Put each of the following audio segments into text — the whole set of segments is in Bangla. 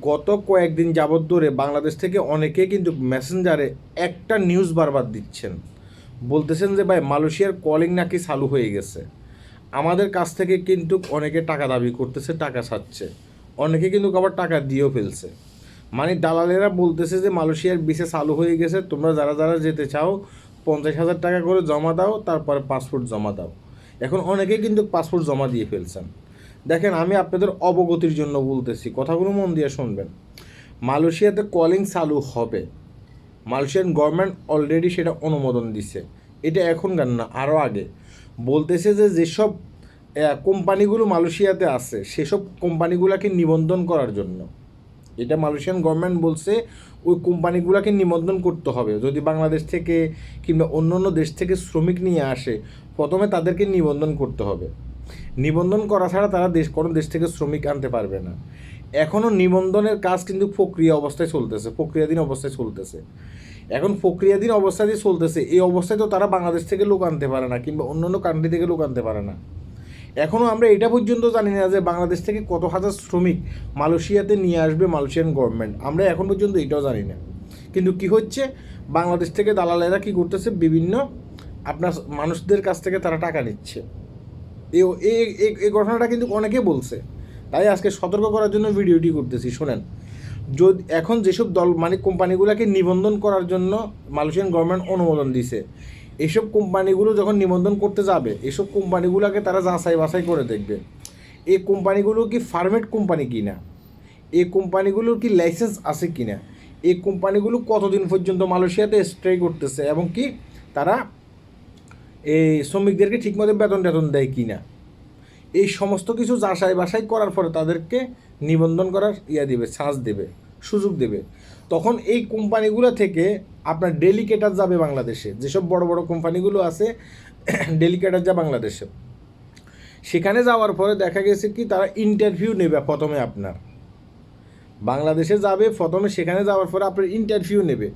গত কয়েকদিন যাবৎ ধরে বাংলাদেশ থেকে অনেকে কিন্তু মেসেঞ্জারে একটা নিউজ বারবার দিচ্ছেন। বলতেছেন যে, ভাই, মালয়েশিয়ার কলিং নাকি চালু হয়ে গেছে। আমাদের কাছ থেকে কিন্তু অনেকে টাকা দাবি করতেছে, টাকা ছাড়ছে। অনেকে কিন্তু আবার টাকা দিয়েও ফেলছে। মানে দালালেরা বলতেছে যে, মালয়েশিয়ার বিসে চালু হয়ে গেছে, তোমরা যারা যারা যেতে চাও, পঞ্চাশ হাজার টাকা করে জমা দাও, তারপরে পাসপোর্ট জমা দাও। এখন অনেকেই কিন্তু পাসপোর্ট জমা দিয়ে ফেলছেন। দেখেন, আমি আপনাদের অবগতির জন্য বলতেছি, কথাগুলো মন দিয়ে শুনবেন। মালয়েশিয়াতে কলিং চালু হবে। মালয়েশিয়ান গভর্নমেন্ট অলরেডি সেটা অনুমোদন দিছে। এটা এখনকার না আরও আগে। বলতেছে যে যেসব কোম্পানিগুলো মালয়েশিয়াতে আছে, সেসব কোম্পানিগুলোকে নিবন্ধন করার জন্য। এটা মালয়েশিয়ান গভর্নমেন্ট বলছে, ওই কোম্পানিগুলোকে নিবন্ধন করতে হবে। যদি বাংলাদেশ থেকে কিংবা অন্য অন্য দেশ থেকে শ্রমিক নিয়ে আসে, প্রথমে তাদেরকে নিবন্ধন করতে হবে। নিবন্ধন করা ছাড়া তারা দেশ, কোনো দেশ থেকে শ্রমিক আনতে পারবে না। এখনও নিবন্ধনের কাজ কিন্তু প্রক্রিয়া অবস্থায় চলতেছে, প্রক্রিয়াধীন অবস্থায় চলতেছে। এখন প্রক্রিয়াধীন অবস্থায় যে চলতেছে, এই অবস্থায় তো তারা বাংলাদেশ থেকে লোক আনতে পারে না, কিংবা অন্য অন্য কান্ট্রি থেকে লোক আনতে পারে না। এখনও আমরা এটা পর্যন্ত জানি না যে বাংলাদেশ থেকে কত হাজার শ্রমিক মালয়েশিয়াতে নিয়ে আসবে মালয়েশিয়ান গভর্নমেন্ট আমরা এখন পর্যন্ত এটাও জানি না। কিন্তু কি হচ্ছে? বাংলাদেশ থেকে দালালেরা কি করতেছে? বিভিন্ন আপনার মানুষদের কাছ থেকে তারা টাকা নিচ্ছে। এই ঘটনাটা কিন্তু অনেকে বলছে। তাই আজকে সতর্ক করার জন্য ভিডিওটি করতেছি, শোনেন। যদি, এখন যেসব দল মানে কোম্পানিগুলোকে নিবন্ধন করার জন্য মালয়েশিয়ান গভর্নমেন্ট অনুমোদন দিছে এইসব কোম্পানিগুলো যখন নিবন্ধন করতে যাবে, এসব কোম্পানিগুলোকে তারা যাচাই বাছাই করে দেখবে। এই কোম্পানিগুলো কি ফার্মেট কোম্পানি কি না এই কোম্পানিগুলোর কি লাইসেন্স আছে কি না এই কোম্পানিগুলো কতদিন পর্যন্ত মালয়েশিয়াতে স্ট্রে করতেছে এবং কি তারা এই শ্রমিকদেরকে ঠিকমতো বেতন টেতন দেয় কি না এই সমস্ত কিছু যাচাই বাসাই করার পরে তাদেরকে নিবন্ধন করার ইয়া দেবে চান্স দেবে, সুযোগ দেবে। তখন এই কোম্পানিগুলো থেকে আপনার ডেলিকেটার যাবে বাংলাদেশে। যেসব বড় বড় কোম্পানিগুলো আছে, ডেলিকেটার যা বাংলাদেশে। সেখানে যাওয়ার পরে দেখা গেছে কি, তারা ইন্টারভিউ নেবে প্রথমে আপনার। বাংলাদেশে যাবে, প্রথমে সেখানে যাওয়ার পরে আপনার ইন্টারভিউ নেবে।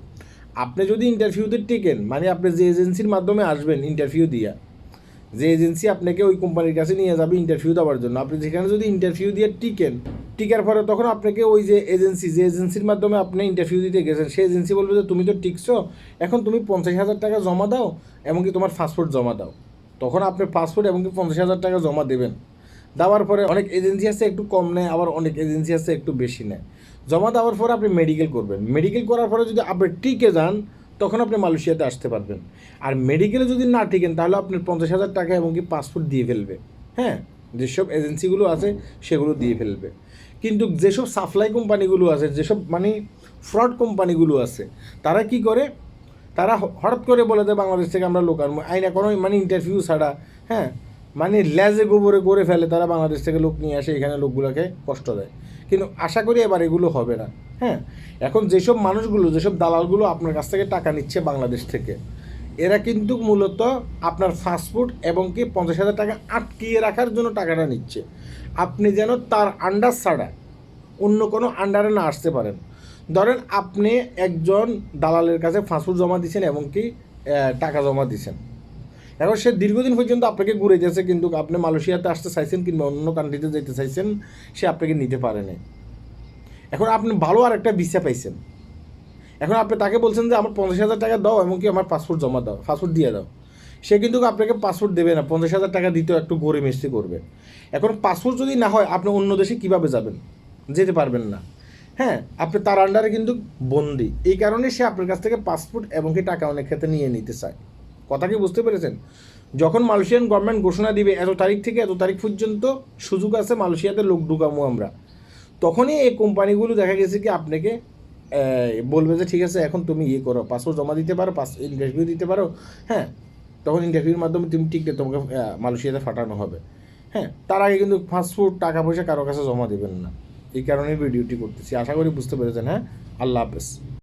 আপনি যদি ইন্টারভিউতে টিকেন মানে আপনি যে এজেন্সির মাধ্যমে আসবেন ইন্টারভিউ দিয়া, যে এজেন্সি আপনাকে ওই কোম্পানির কাছে নিয়ে যাবে ইন্টারভিউ দেওয়ার জন্য, আপনি যেখানে যদি ইন্টারভিউ দিয়ে টিকেন, টিকার পরে তখন আপনাকে ওই যে এজেন্সি, যে এজেন্সির মাধ্যমে আপনি ইন্টারভিউ দিতে গেছেন, সেই এজেন্সি বলবে যে তুমি তো টিকছো, এখন তুমি পঞ্চাশ হাজার টাকা জমা দাও, এমনকি তোমার পাসপোর্ট জমা দাও। তখন আপনি পাসপোর্ট এমনকি পঞ্চাশ হাজার টাকা জমা দেবেন। দেওয়ার পরে অনেক এজেন্সি আছে একটু কম নেয়, আবার অনেক এজেন্সি আছে একটু বেশি নেয়। জমা দেওয়ার পরে আপনি মেডিকেল করবেন। মেডিকেল করার পরে যদি আপনি টিকে যান, তখন আপনি মালয়েশিয়াতে আসতে পারবেন। আর মেডিকেলে যদি না টিকেন, তাহলে আপনার পঞ্চাশ হাজার টাকা এবং কি পাসপোর্ট দিয়ে ফেলবে। হ্যাঁ যেসব এজেন্সিগুলো আছে, সেগুলো দিয়ে ফেলবে। কিন্তু যেসব সাপ্লাই কোম্পানিগুলো আছে, যেসব মানে ফ্রড কোম্পানিগুলো আছে, তারা কি করে? তারা হঠাৎ করে বলে দেয়, বাংলাদেশ থেকে আমরা লোক আনব আইনা কোনো মানে ইন্টারভিউ ছাড়া হ্যাঁ মানে লেজে গোবরে করে ফেলে, তারা বাংলাদেশ থেকে লোক নিয়ে আসে, এখানে লোকগুলোকে কষ্ট দেয়। কিন্তু আশা করি এবার এগুলো হবে না। হ্যাঁ? এখন যেসব মানুষগুলো, যেসব দালালগুলো আপনার কাছ থেকে টাকা নিচ্ছে বাংলাদেশ থেকে, এরা কিন্তু মূলত আপনার ফাস্টফুড এবং কি পঞ্চাশ হাজার টাকা আটকিয়ে রাখার জন্য টাকাটা নিচ্ছে। আপনি যেন তার আন্ডার ছাড়া অন্য কোনো আন্ডারে না আসতে পারেন। ধরেন আপনি একজন দালালের কাছে ফাস্টফুড জমা দিচ্ছেন এবং কি টাকা জমা দিচ্ছেন। এখন সে দীর্ঘদিন পর্যন্ত আপনাকে ঘুরে যাচ্ছে কিন্তু আপনি মালয়েশিয়াতে আসতে চাইছেন কিংবা অন্য কান্ট্রিতে যেতে চাইছেন, সে আপনাকে নিতে পারেনি এখন আপনি ভালো আর একটা ভিসা পাইছেন। এখন আপনি তাকে বলছেন যে, আমার পঞ্চাশ হাজার টাকা দাও এমনকি আমার পাসপোর্ট জমা দাও পাসপোর্ট দিয়ে দাও। সে কিন্তু আপনাকে পাসপোর্ট দেবে না, পঞ্চাশ হাজার টাকা দিতেও একটু গড়ে মিষ্টি করবে। এখন পাসপোর্ট যদি না হয়, আপনি অন্য দেশে কীভাবে যাবেন? যেতে পারবেন না। হ্যাঁ আপনি তার আন্ডারে কিন্তু বন্দি। এই কারণে সে আপনার কাছ থেকে পাসপোর্ট এবং কি টাকা অনেক ক্ষেত্রে নিয়ে নিতে চায়। কথা কি বুঝতে পেরেছেন? যখন মালয়েশিয়ান গভর্নমেন্ট ঘোষণা দিবে, এত তারিখ থেকে এত তারিখ পর্যন্ত সুযোগ আছে মালয়েশিয়াতে লোক ঢুকামো আমরা। তখনই এই কোম্পানিগুলো দেখা গেছে কি আপনাকে বলবে যে ঠিক আছে, এখন তুমি ইয়ে করো পাসপোর্ট জমা দিতে পারো পাস ইন্টারভিউ দিতে পারো হ্যাঁ? তখন ইন্টারভিউর মাধ্যমে তুমি টিকলে তোমাকে মালয়েশিয়াতে ফাটানো হবে। হ্যাঁ? তার আগে কিন্তু পাসপোর্ট টাকা পয়সা কারও কাছে জমা দেবেন না। এই কারণে ভিডিওটি করতেছি। আশা করি বুঝতে পেরেছেন হ্যাঁ? আল্লাহ হাফেজ।